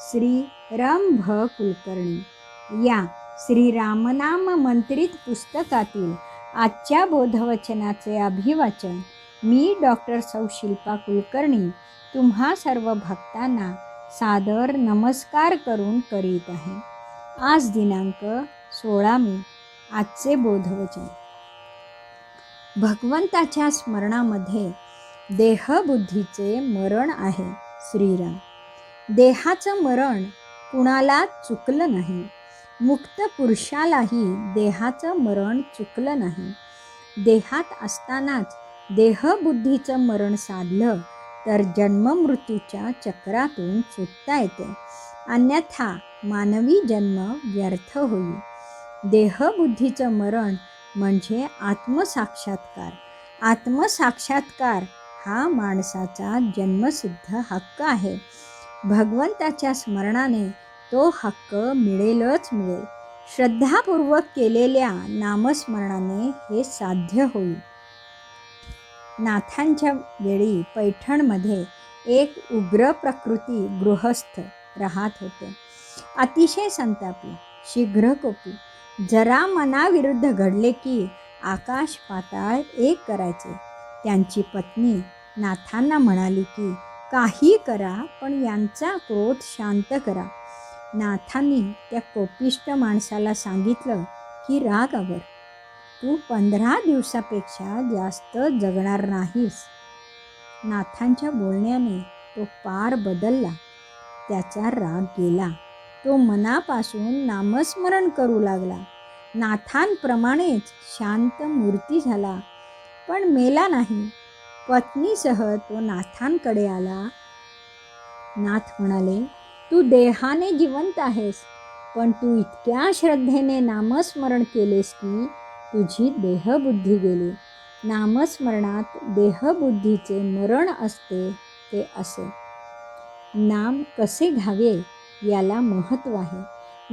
श्री रम भ. कुलकर्णी या श्री रामनाम मंत्रित पुस्तकातील आजच्या बोधवचनाचे अभिवाचन मी डॉक्टर सौ शिल्पा कुलकर्णी तुम्हा सर्व भक्तांना सादर नमस्कार करून करीत आहे. आज दिनांक सोळा मे आजचे बोधवचन. भगवंताच्या स्मरणामध्ये देहबुद्धीचे मरण आहे श्रीराम. देहाचं मरण कुणाला चुकलं नाही. मुक्त पुरुषालाही देहाचं मरण चुकलं नाही. देहात असतानाच देहबुद्धीचं मरण साधलं तर जन्ममृत्यूच्या चक्रातून सुटता येते. अन्यथा मानवी जन्म व्यर्थ होईल. देहबुद्धीचं मरण म्हणजे आत्मसाक्षात्कार. आत्मसाक्षात्कार हा माणसाचा जन्मसिद्ध हक्क आहे. भगवंताच्या स्मरणाने तो हक्क मिळेलच मिळेल. श्रद्धापूर्वक केलेल्या नामस्मरणाने हे साध्य होईल. नाथांच्या वेळी पैठणमध्ये एक उग्र प्रकृती गृहस्थ राहत होते. अतिशय संतापी शीघ्र कोपी जरा मनाविरुद्ध घडले की आकाश पाताळ एक करायचे. त्यांची पत्नी नाथांना म्हणाली की काही करा पण यांचा क्रोध शांत करा. नाथांनी त्या कोपिष्ट माणसाला सांगितलं की राग रागावर तू पंधरा दिवसापेक्षा जास्त जगणार नाहीस. नाथांच्या बोलण्याने तो पार बदलला. त्याचा राग गेला. तो मनापासून नामस्मरण करू लागला. नाथांप्रमाणेच शांत मूर्ती झाला. पण मेला नाही. पत्नीसह तो नाथांकडे आला. नाथ म्हणाले तू देहाने जिवंत आहेस पण तू इतक्या श्रद्धेने नामस्मरण केलेस की तुझी देहबुद्धी गेली. नामस्मरणात देहबुद्धीचे मरण असते ते असे. नाम कसे घ्यावे याला महत्त्व आहे.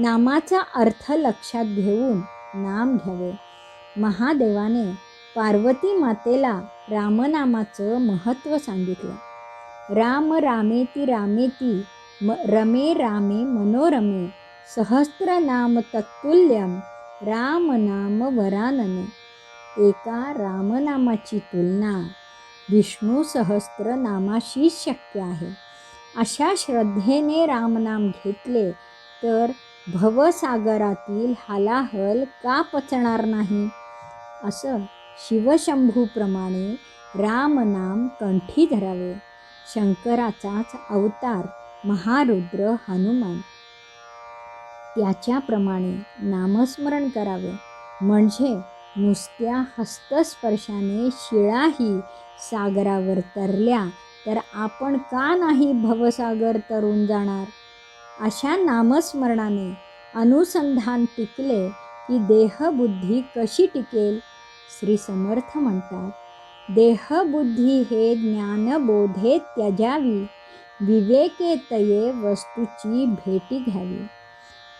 नामाचा अर्थ लक्षात घेऊन नाम घ्यावे. महादेवाने पार्वती मातेला रामनामाचं महत्त्व सांगितलं. राम रामेती रामेती म रमे रामे मनोरमे सहस्रनाम तत्तुल्यम राम नाम एका रामनामाची तुलना विष्णू सहस्रनामाशी शक्य आहे. अशा श्रद्धेने रामनाम घेतले तर भवसागरातील हालाहल का पचणार नाही? असं शिवशंभूप्रमाणे रामनाम कंठी धरावे. शंकराचाच अवतार महारुद्र हनुमान. त्याच्याप्रमाणे नामस्मरण करावे. म्हणजे नुसत्या हस्तस्पर्शाने शिळाही सागरावर तरल्या तर आपण का नाही भवसागर तरून जाणार? अशा नामस्मरणाने अनुसंधान टिकले की देहबुद्धी कशी टिकेल? श्री समर्थ म्हणतात देहबुद्धी हे ज्ञानबोधे त्यजावी विवेके तये वस्तूची भेटी घ्यावी.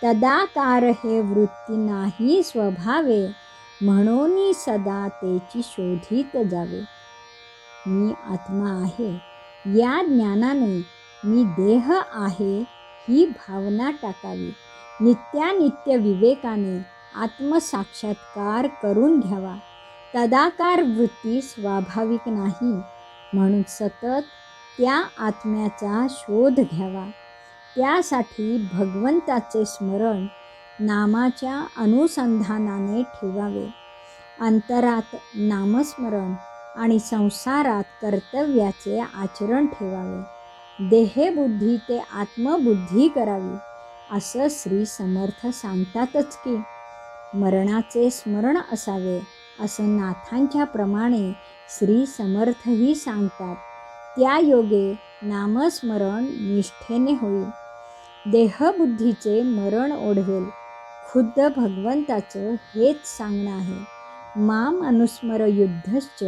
तदाकार हे वृत्ती नाही स्वभावे म्हणून सदा तेची शोधित जावे. मी आत्मा आहे या ज्ञानाने मी देह आहे ही भावना टाकावी. नित्यानित्य विवेकाने आत्मसाक्षात्कार करून घ्यावा. तदाकार वृत्ती स्वाभाविक नाही. म्हणून सतत त्या आत्म्याचा शोध घ्यावा. त्यासाठी भगवंताचे स्मरण नामाच्या अनुसंधानाने ठेवावे. अंतरात नामस्मरण आणि संसारात कर्तव्याचे आचरण ठेवावे. देहबुद्धी ते आत्मबुद्धी करावी असं श्री समर्थ सांगतातच की मरणाचे स्मरण असावे. असं नाथांच्या प्रमाणे श्री समर्थही सांगतात. त्या योगे नामस्मरण निष्ठेने होईल. देहबुद्धीचे मरण ओढवेल. खुद्द भगवंताचं हेच सांगणं आहे. माम अनुस्मर युद्धश्च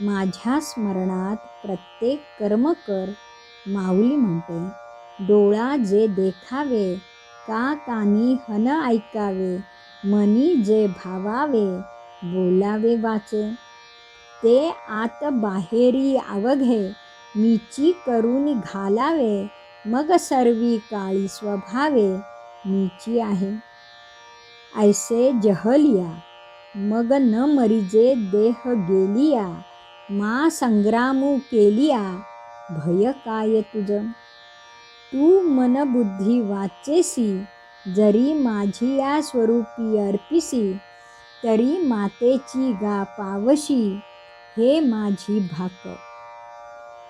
माझ्या स्मरणात प्रत्येक कर्म कर माऊली म्हणते. डोळा जे देखावे का कानी हन ऐकावे मनी जे भावावे बोलावे वाचे. ते आत बाहेरी अवघे मीची करून घालावे मग सर्वी काळी स्वभावे मीची आहे. ऐसे जहलिया मग न मरिजे देह गेलिया मा संग्रामू केलिया भय काय तुझ? तू मन बुद्धी वाचेसी जरी माझी या स्वरूपी अर्पिसी तरी मातेची गा पावशी हे माझी भाक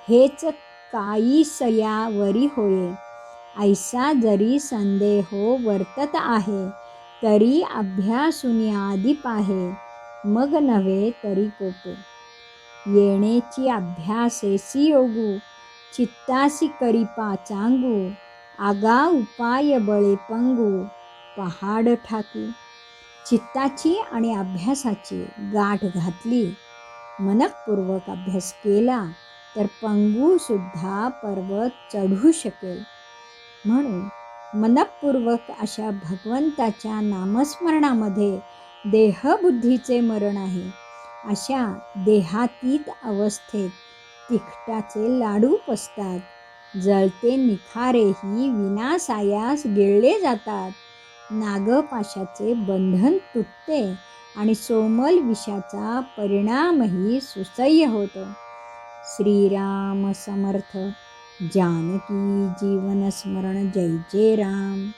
हेच काई सयावरी होये. ऐसा जरी संदेहो वर्तत आहे तरी अभ्यासुनी आधी पाहे मग नव्हे तरी कोपे. येणेची अभ्यासेसी योगू चित्तासी करी चांगू आगा उपाय बळे पंगू पहाड ठाकू. चित्ताची आणि अभ्यासाची गाठ घातली. मनकपूर्वक अभ्यास केला तर पंगूसुद्धा पर्वत चढू शकेल. म्हणून मनपूर्वक अशा भगवंताच्या नामस्मरणामध्ये देहबुद्धीचे मरण आहे. अशा देहातीत अवस्थेत तिखटाचे लाडू पसतात. जळते निखारेही विनासायास गिळले जातात. नागपाशाचे बंधन तुटते आणि सोमल विषाचा परिणामही सुसह्य होतो. श्रीराम समर्थ जानकी जीवन स्मरण जय जय राम.